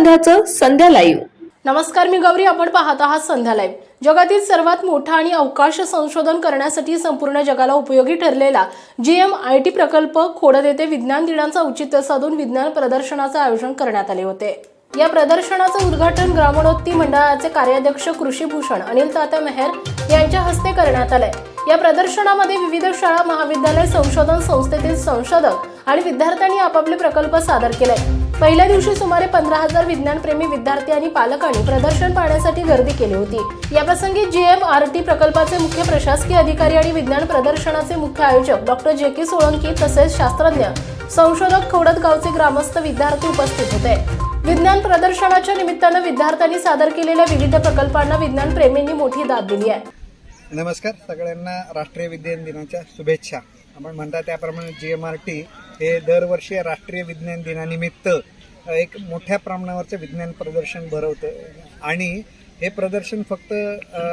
संध्याचं संध्या live नमस्कार मी गौरी. आपण पाहत आहात संध्या लाईव्ह जगातील सर्वात मोठा आणि अवकाश संशोधन करण्यासाठी संपूर्ण जगाला उपयोगी ठरलेला जी एम आय टी प्रकल्प खोडद येथे विज्ञान दिनाचं औचित्य साधून विज्ञान प्रदर्शनाचं आयोजन करण्यात आले होते. या प्रदर्शनाचं उद्घाटन ग्रामोत्ती मंडळाचे कार्याध्यक्ष कृषीभूषण अनिल तात्या मेहर यांच्या हस्ते करण्यात आलंय. या प्रदर्शनामध्ये विविध शाळा महाविद्यालय संशोधन संस्थेतील संशोधक आणि विद्यार्थ्यांनी आपापले प्रकल्प सादर केले पहिल्या दिवशी सुमारे पंधरा हजार विज्ञानप्रेमी विद्यार्थी आणि पालकांनी प्रदर्शन पाहण्यासाठी गर्दी केली होती. याप्रसंगी जीएम आर टी प्रकल्पाचे मुख्य प्रशासकीय अधिकारी आणि विज्ञान प्रदर्शनाचे मुख्य आयोजक डॉक्टर जे के सोळंकी तसेच शास्त्रज्ञ संशोधक खवडत गावचे ग्रामस्थ विद्यार्थी उपस्थित होते. विज्ञान प्रदर्शनाच्या निमित्तानं विद्यार्थ्यांनी सादर केलेल्या विविध प्रकल्पांना विज्ञान प्रेमींनी मोठी दाद दिली आहे. नमस्कार. सगळ्यांना राष्ट्रीय विज्ञान दिनाच्या शुभेच्छा. आपण म्हणता त्याप्रमाणे जी एम आर टी हे दरवर्षी राष्ट्रीय विज्ञान दिनानिमित्त एक मोठ्या प्रमाणावरचं विज्ञान प्रदर्शन भरवतं आणि हे प्रदर्शन फक्त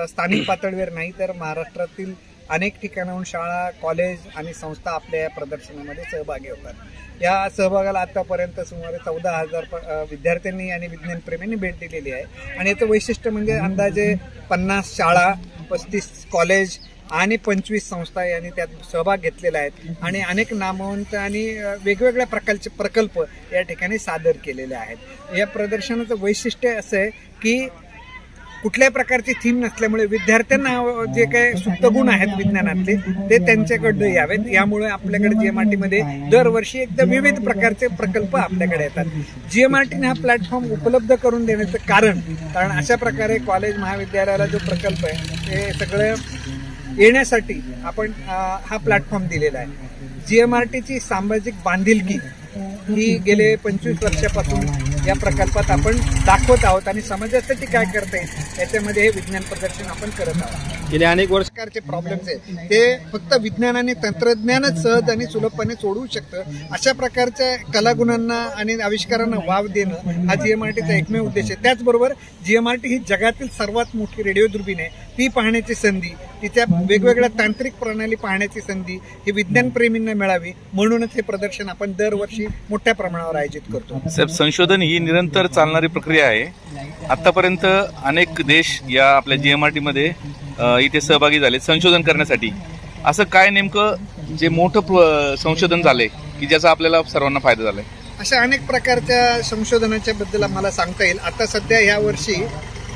स्थानिक पातळीवर नाही तर महाराष्ट्रातील अनेक ठिकाणाहून शाळा कॉलेज आणि संस्था आपल्या या प्रदर्शनामध्ये सहभागी होतात. या सहभागाला आतापर्यंत सुमारे चौदा हजार विद्यार्थ्यांनी आणि विज्ञानप्रेमींनी भेट दिलेली आहे. आणि याचं वैशिष्ट्य म्हणजे अंदाजे पन्नास शाळा पस्तीस कॉलेज आणि पंचवीस संस्था यांनी त्यात सहभाग घेतलेला आहे. आणि अनेक नामवंत आणि वेगवेगळ्या प्रकारचे प्रकल्प या ठिकाणी सादर केलेले आहेत. या प्रदर्शनाचं वैशिष्ट्य असं आहे की कुठल्याही प्रकारची थीम नसल्यामुळे विद्यार्थ्यांना जे काही सुप्त गुण आहेत विज्ञानातले ते त्यांच्याकडे यावेत. यामुळे आपल्याकडे जी एम आर टीमध्ये दरवर्षी एकदम विविध प्रकारचे प्रकल्प आपल्याकडे येतात. जी एम आर टीने हा प्लॅटफॉर्म उपलब्ध करून देण्याचं कारण कारण अशा प्रकारे कॉलेज महाविद्यालयाला जो प्रकल्प आहे ते सगळं येण्यासाठी आपण हा प्लॅटफॉर्म दिलेला आहे. जी एम आर टीची सामाजिक बांधिलकी ही गेले पंचवीस वर्षापासून या प्रकल्पात आपण दाखवत आहोत आणि समाजासाठी काय करता येईल याच्यामध्ये हे विज्ञान प्रदर्शन आपण करत आहोत. गेले अनेक वर्ष प्रकारचे प्रॉब्लेम्स आहेत ते फक्त विज्ञान आणि तंत्रज्ञानच सहज आणि सुलभपणे सोडवू शकतं. अशा प्रकारच्या कलागुणांना आणि आविष्कारांना वाव देणं हा जीएमआरटीचा एकमेव उद्देश आहे. त्याचबरोबर जीएमआरटी ही जगातील सर्वात मोठी रेडिओ दुर्बीण आहे. ती पाहण्याची संधी तिच्या वेगवेगळ्या तांत्रिक प्रणाली पाहण्याची संधी ही विज्ञानप्रेमींना मिळावी म्हणूनच हे प्रदर्शन आपण दरवर्षी मोठ्या प्रमाणावर आयोजित करतो. साहेब संशोधन ही निरंतर चालणारी प्रक्रिया आहे. आतापर्यंत अनेक देश या आपल्या जी एम आर टीमध्ये इथे सहभागी झाले संशोधन करण्यासाठी. असं काय नेमकं जे मोठं संशोधन झालंय की ज्याचा आपल्याला सर्वांना फायदा झालाय? अशा अनेक प्रकारच्या संशोधनाच्या बद्दल मला सांगता येईल. आता सध्या ह्या वर्षी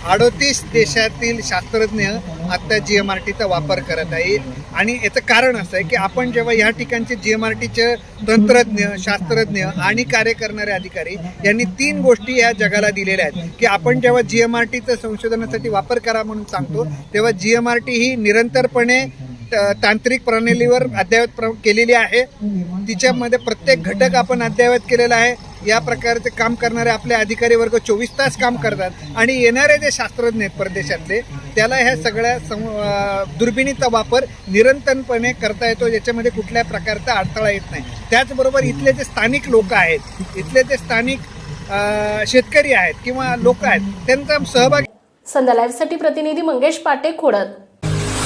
अडोतीस देशातील शास्त्रज्ञ आता जी एम आर टीचा वापर करत आहे. आणि याचं कारण असं आहे की आपण जेव्हा ह्या ठिकाणचे जी एम आर टीचे तंत्रज्ञ शास्त्रज्ञ आणि कार्य करणारे अधिकारी यांनी तीन गोष्टी या जगाला दिलेल्या आहेत. की आपण जेव्हा जी एम आर टीचं संशोधनासाठी वापर करा म्हणून सांगतो तेव्हा जी एम आर टी ही निरंतरपणे तांत्रिक प्रणालीवर अद्ययावत प्र- केलेली आहे. तिच्यामध्ये प्रत्येक घटक आपण अद्ययावत केलेला आहे. या प्रकारचे काम करणारे आपले अधिकारी वर्ग चोवीस तास काम करतात आणि येणारे जे शास्त्रज्ञ आहेत परदेशातले त्याला ह्या सगळ्या सम दुर्बिणीचा वापर निरंतरपणे करता येतो याच्यामध्ये कुठल्या प्रकारचा अडथळा येत नाही. त्याचबरोबर इथले जे स्थानिक लोक आहेत इथले जे स्थानिक शेतकरी आहेत किंवा लोक आहेत त्यांचा सहभाग संध्या लाईव्हसाठी प्रतिनिधी मंगेश पाटे खोडद.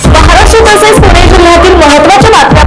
महाराष्ट्र महत्वाची बातम्या